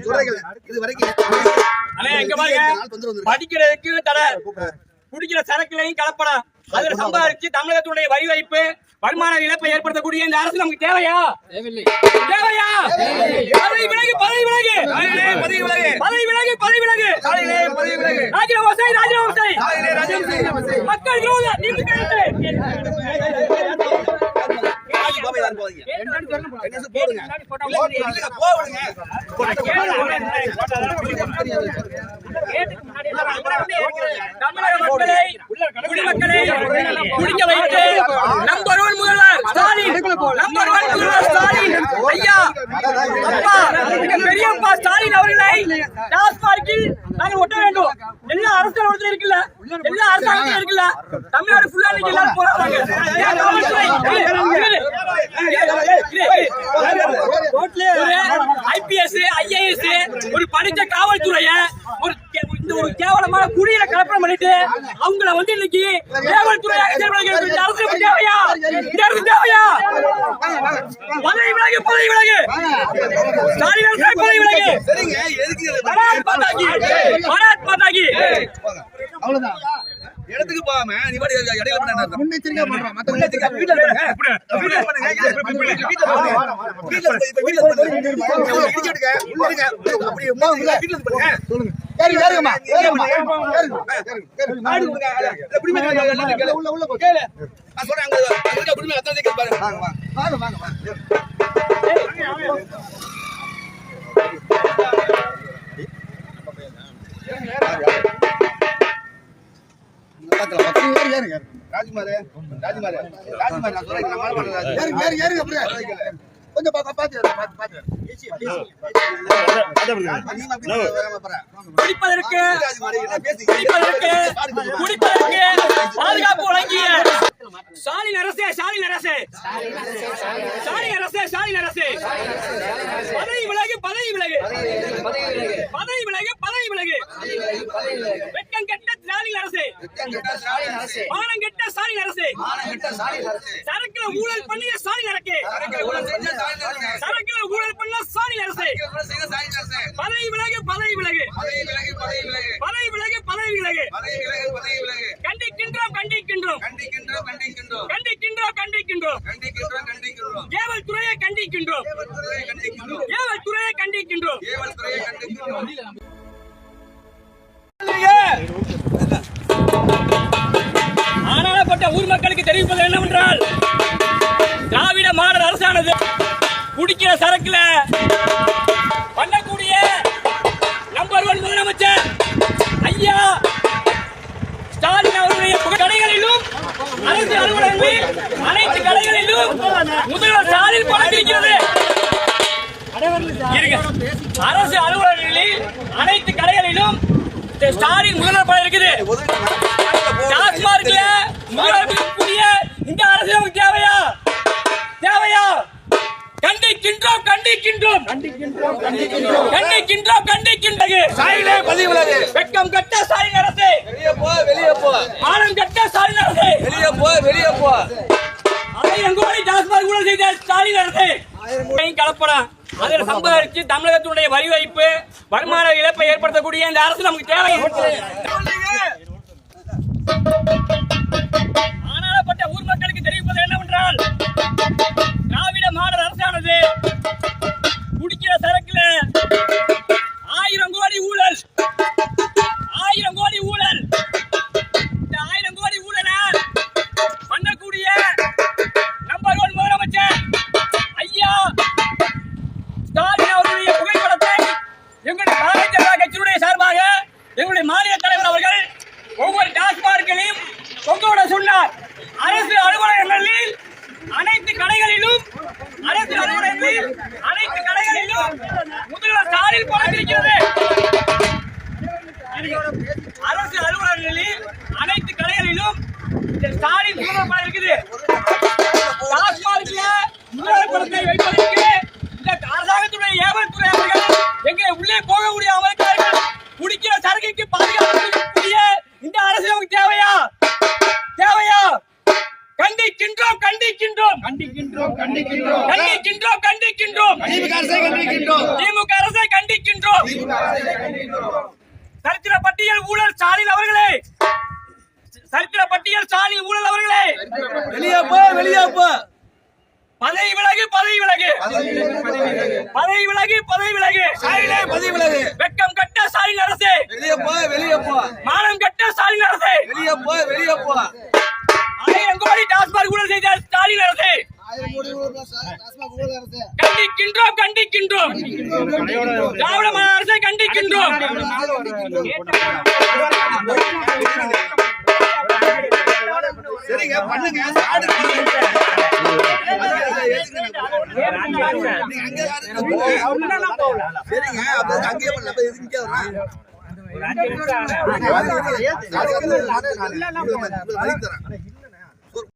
இது வரைக்கும் வந்திருக்கு. படிக்கிறதுக்கு தடை குடிக்கிற சரக்குலையும் கலப்படம். அதுல சம்பாதிச்சு தமிழகத்துடைய வரி வைப்பு வருமான இழப்பை ஏற்படுத்தக்கூடிய இந்த அரசு நமக்கு தேவையா? தேவையா? பதவி விலகு பதவி விலகு. பதவி விலகு. பதவி விலகு. பதவி விலகு ராஜினாமா ராஜினாமா மக்கள் விரோத என்ன போடுங்க. இல்ல, போ விடுங்க. தமிழக மக்களை குடிமக்களை குடிக்க வைத்து நம்பர் ஒன் முதல்வர் ஸ்டாலின். நம்பர் ஒன் முதல்வர் ஸ்டாலின். ஐயா அப்பா பெரியப்பா ஸ்டாலின் அவர்களை டாஸ்மார்க்கில் நாங்கள் ஒட்ட வேண்டும். எல்லா அரசு அலுவலகத்திலும் இருக்குல்ல? எல்லா அரசாங்கத்திலும் இருக்குல்ல? தமிழ்நாடு ஃபுல்லா இன்னைக்கு எல்லாரும் போராடுறாங்க. ஐஏஎஸ் ஒரு படிச்ச காவல்துறைய ஒரு இந்த ஒரு கேவலமான குடியில கலப்படம் பண்ணிட்டு அவங்கள வந்து இன்னைக்கு காவல்துறையாக செயல்படுகிறது தேவையா? இந்த தேவையா? பதவி விலகு பதவி விலகு. ஸ்டாலின் பதவி விலகு. பாரத் மாதாகி பாரத் மாதாகி இடத்துக்கு போகாம நீ இடையில பண்ண? முன்னெச்சரிக்கை பண்றோம் மத்த வீட்டுல பண்ணுங்க. வீட்டுல பண்ணுங்க. வீட்டுல பண்ணுங்க. ஏறு ஏறுங்கம்மா ஏறுங்கம்மா ஏறுங்க கேளு, கேளு. உள்ள உள்ள போ கேளு. நான் சொல்றேன், அங்க அங்க குடிமை அத்தனை பாருங்க. வாங்க, வாங்க. வாங்க வாங்க கொஞ்சம் பாத்து பாத்து. குடிப்பதற்கு குடிப்பதற்கு பாதுகாப்பு வழங்கிய ஸ்டாலின் அரசே ஸ்டாலின் அரசே. ஸ்டாலின் அரசே ஸ்டாலின் அரசே. பதவி விலகு பதவி விலகு. பதவி விலகு பதவி விலகு வெட்கம் கெட்ட ஸ்டாலின் அரசு. மானம் கெட்ட ஸ்டாலின் அரசு. சரக்குல ஊழல் பண்ணிய ஸ்டாலின் அரசு சரக்குல ஊழல் பண்ண ஸ்டாலின் அரசு. பதவி விலகு பதவி விலகு. பதவி விலகு பதவி விலகு. கண்டிக்கின்றோம் கண்டிக்கின்றோம். கண்டிக்கின்றோம், கண்டிக்கின்றோம், கண்டிக்கின்றோம் கண்டிக்கின்றோம். கண்டிக்கின்றோம், கண்டிக்கின்றோம். ஏவல் துறையை கண்டிக்கின்றோம் ஏவல்துறையை கண்டிக்கின்றோம். ஏவல் துறையை கண்டிக்கின்றோம். அனைத்து கடைகளிலும் முதல்வர் ஸ்டாலின் படம் அரசு அலுவலகங்களில் அனைத்து கடைகளிலும் ஸ்டாலின் முதல்வர் படம் இருக்குது டாஸ்மார்க்ல இந்த அரசு நமக்கு தேவையா தேவையா கண்டிக்கின்றோம் கண்டிக்கின்றோம் கண்டிக்கின்றோம் கண்டிக்கின்றோம் கண்டிக்கின்றது வெட்கம் கட்ட ஸ்டாலின் அரசு வெளியே போ வெளியே போ ஆழம் கட்ட ஸ்டாலின் அரசு வெளியே போ வெளியே போ. ஆயிரம் கோடி டாஸ்மாக் ஊழல் செய்த ஸ்டாலின் அரசு. கலப்படம் அதில் சம்பாதிச்சு தமிழகத்தினுடைய வரி வைப்பு வருமான இழப்பை ஏற்படுத்தக்கூடிய இந்த அரசு நமக்கு தேவை. அரசு அலுவலகத்தில் அனைத்து கடைகளிலும் முதல்வர் ஸ்டாலின் படம் அரசு அலுவலகங்களில் அனைத்து கடைகளிலும் ஸ்டாலின் முதல்வர் இருக்குது முதல்வர் படத்தை வைப்பதற்கு கண்டிக்கின்றோம். கண்டிக்கின்றோம் திமுக அரசை கண்டிக்கின்றோம். திமுக அரசை கண்டிக்கின்றோம். சரித்திர பட்டியல் ஊழல் ஸ்டாலின் அவர்களே. சரித்திர பட்டியல் ஸ்டாலின் ஊழல் அவர்களே. வெளியே போ வெளியே போ. பதவி விலகு பதவி விலகு. பதவி விலகு பதவி விலகு. சாயிலே பதவி விலகு. வெட்கம் கட்ட ஸ்டாலின் அரசே. வெளியே போ வெளியே போ. மானம் கட்ட ஸ்டாலின் அரசே. வெளியே போ வெளியே போ. கண்டிக்கின்றோம் கண்டிக்கின்றோம். திராவிட மாநில அரசை கண்டிக்கின்றோம். சரிங்க